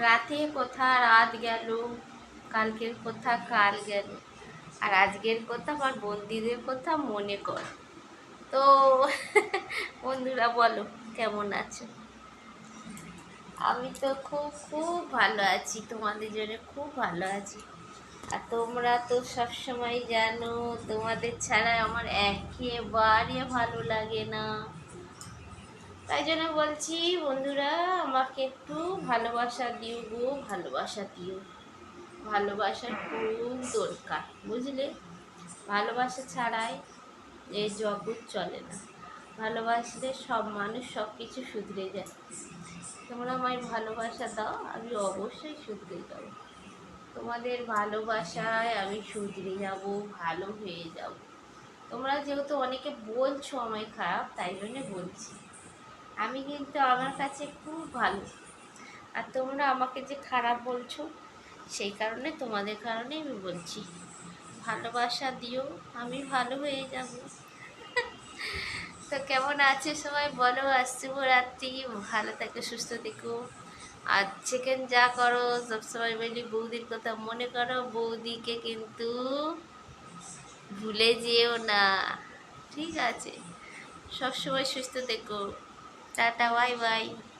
রাতে কথা, রাত গেল, কালকের কথা, কাল গেল। আর আজকের কথা আমার বন্দিদের কথা মনে কর। তো, বন্ধুরা বলো, কেমন আছো? আমি তো খুব খুব ভালো আছি, তোমাদের জন্য খুব ভালো আছি। আর তোমরা তো সবসময় জানো, তোমাদের ছাড়া আমার একেবারে ভালো লাগে না। তাই জন্য বলছি, বন্ধুরা, আমাকে একটু ভালোবাসা দিও গো, ভালোবাসা দিও। ভালোবাসা খুব দরকার, বুঝলে? ভালোবাসা ছাড়াই এই জগৎ চলে না। ভালোবাসলে সব মানুষ সব কিছু শুধরে যায়। তোমরা আমায় ভালোবাসা দাও, আমি অবশ্যই শুধরে যাব। তোমাদের ভালোবাসায় আমি শুধরে যাব, ভালো হয়ে যাব। তোমরা যেহেতু অনেকে বলছো আমায় খারাপ, তাই জন্যে বলছি। আমি কিন্তু আমার কাছে খুব ভালো। আর তোমরা আমাকে যে খারাপ বলছো, সেই কারণে তোমাদের কারণে আমি বলছি। ভালোবাসা দিও, আমি ভালো হয়ে যাব। তো কেমন আছে সবাই? বলো, আজ শুভরাত্রি। ভালো থেকো, সুস্থ থেকো। আর চিকেন যা করো, সব সবসময় বলি বৌদির কথা মনে করো। বৌদিকে কিন্তু ভুলে যেও না। ঠিক আছে? সবসময় সুস্থ থেকো। タタワイワイ。